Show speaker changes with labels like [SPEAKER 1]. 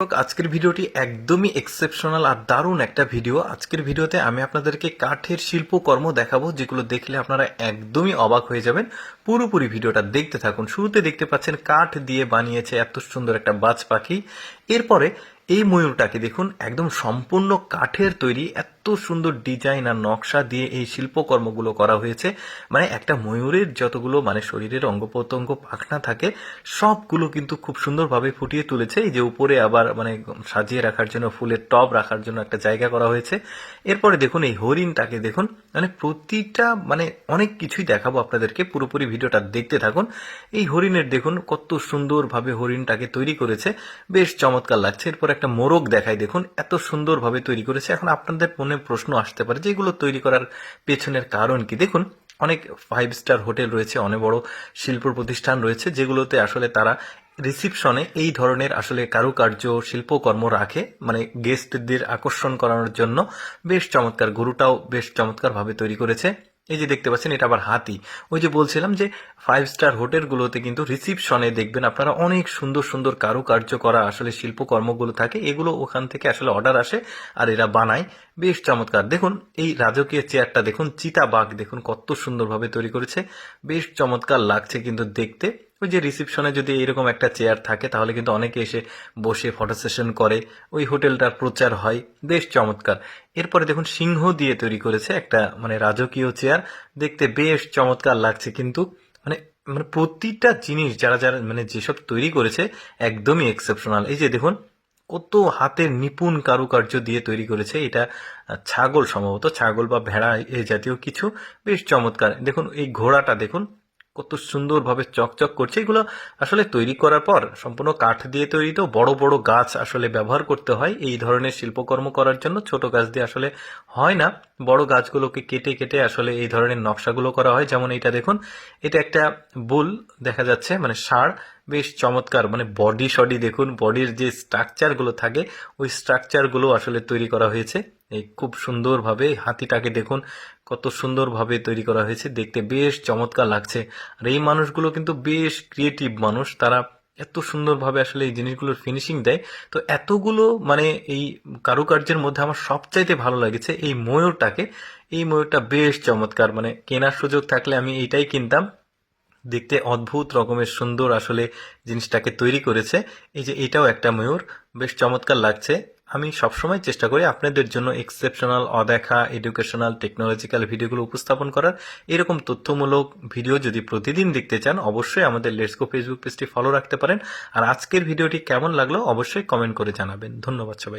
[SPEAKER 1] আজকের ভিডিওটি একদমই এক্সেপশনাল আর দারুণ একটা ভিডিও আজকের ভিডিওতে আমি আপনাদেরকে কাঠের শিল্পকর্ম দেখাবো, যেগুলো দেখলে আপনারা একদমই অবাক হয়ে যাবেন। পুরোপুরি ভিডিওটা দেখতে থাকুন। শুরুতে দেখতে পাচ্ছেন, কাঠ দিয়ে বানিয়েছে এত সুন্দর একটা বাজ পাখি। এরপরে এই ময়ূরটাকে দেখুন, একদম সম্পূর্ণ কাঠের তৈরি, এত সুন্দর ডিজাইন আর নকশা দিয়ে এই শিল্পকর্মগুলো করা হয়েছে। মানে একটা ময়ূরের যতগুলো মানে শরীরের অঙ্গ প্রত্যঙ্গ, পাখনা থাকে, সবগুলো কিন্তু খুব সুন্দরভাবে ফুটিয়ে তুলেছে। এই যে উপরে আবার মানে সাজিয়ে রাখার জন্য, ফুলের টব রাখার জন্য একটা জায়গা করা হয়েছে। এরপরে দেখুন, এই হরিণটাকে দেখুন মানে প্রতিটা মানে অনেক কিছুই দেখাবো আপনাদেরকে। পুরোপুরি ভিডিওটা দেখতে থাকুন। এই হরিণের দেখুন, কত সুন্দরভাবে হরিণটাকে তৈরি করেছে। বেশ চমৎকার লাগছে। এরপর একটা মোরগ দেখায় দেখুন, এত সুন্দরভাবে তৈরি করেছে। এখন আপনাদের মনে প্রশ্ন আসতে পারে যেগুলো তৈরি করার পেছনের কারণ কি? দেখুন, অনেক ফাইভ স্টার হোটেল রয়েছে, অনেক বড় শিল্প প্রতিষ্ঠান রয়েছে যেগুলোতে আসলে তারা রিসিপশনে এই ধরনের আসলে কারুকার্য, শিল্পকর্ম রাখে। মানে গেস্টদের আকর্ষণ করানোর জন্য বেশ চমৎকার, গরুটাও বেশ চমৎকারভাবে তৈরি করেছে। এই যে দেখতে পাচ্ছেন, এটা আবার হাতি। ওই যে বলছিলাম যে ফাইভ স্টার হোটেলগুলোতে কিন্তু রিসিপশনে দেখবেন আপনারা অনেক সুন্দর সুন্দর কারুকার্য করা আসলে শিল্পকর্মগুলো থাকে। এগুলো ওখান থেকে আসলে অর্ডার আসে আর এরা বানায়। বেশ চমৎকার। দেখুন, এই রাজকীয় চেয়ারটা দেখুন চিতা বাঘ দেখুন কত সুন্দরভাবে তৈরি করেছে। বেশ চমৎকার লাগছে কিন্তু দেখতে। ওই যে রিসিপশনে যদি এরকম একটা চেয়ার থাকে, তাহলে কিন্তু অনেকে এসে বসে ফটো সেশন করে। ওই হোটেলটার প্রচার হয়। বেশ চমৎকার। এরপরে দেখুন, সিংহ দিয়ে তৈরি করেছে একটা মানে রাজকীয় চেয়ার দেখতে বেশ চমৎকার লাগছে কিন্তু মানে মানে প্রতিটা জিনিস যারা যারা মানে যেসব তৈরি করেছে, একদমই এক্সেপশনাল এই যে দেখুন, কত হাতের নিপুণ কারুকার্য দিয়ে তৈরি করেছে। এটা ছাগল সম্ভবত, ছাগল বা ভেড়া এই জাতীয় কিছু। বেশ চমৎকার। দেখুন, এই ঘোড়াটা দেখুন কত সুন্দরভাবে চকচক করছে। এগুলো আসলে তৈরি করার পর সম্পূর্ণ কাঠ দিয়ে তৈরি তো বড় বড় গাছ আসলে ব্যবহার করতে হয়। এই ধরনের শিল্পকর্ম করার জন্য ছোট গাছ দিয়ে আসলে হয় না। বড় গাছগুলোকে কেটে কেটে আসলে এই ধরনের নকশাগুলো করা হয়। যেমন এটা দেখুন, এটা একটা বুল দেখা যাচ্ছে মানে ষাঁড় বেশ চমৎকার মানে বডি শডি দেখুন, বডির যে স্ট্রাকচারগুলো থাকে, ওই স্ট্রাকচারগুলো আসলে তৈরি করা হয়েছে। এই খুব সুন্দরভাবে হাতিটাকে দেখুন, কত সুন্দরভাবে তৈরি করা হয়েছে, দেখতে বেশ চমৎকার লাগছে। আর এই মানুষগুলো কিন্তু বেশ ক্রিয়েটিভ মানুষ, তারা এত সুন্দরভাবে আসলে এই জিনিসগুলোর ফিনিশিং দেয়। তো এতগুলো মানে এই কারুকার্যের মধ্যে আমার সবচাইতে ভালো লেগেছে এই ময়ূরটাকে। এই ময়ূরটা বেশ চমৎকার মানে কেনার সুযোগ থাকলে আমি এইটাই কিনতাম। দেখতে অদ্ভুত রকমের সুন্দর আসলে জিনিসটাকে তৈরি করেছে। এই যে এটাও একটা ময়ূর, বেশ চমৎকার লাগছে। আমি সবসময় চেষ্টা করি আপনাদের জন্য এক্সেপশনাল অদেখা এডুকেশনাল টেকনোলজিক্যাল ভিডিওগুলো উপস্থাপন করার। এরকম তথ্যমূলক ভিডিও যদি প্রতিদিন দেখতে চান, অবশ্যই আমাদের লেটসকো ফেসবুক পেজটি ফলো রাখতে পারেন। আর আজকের ভিডিওটি কেমন লাগল, অবশ্যই কমেন্ট করে জানাবেন। ধন্যবাদ সবাই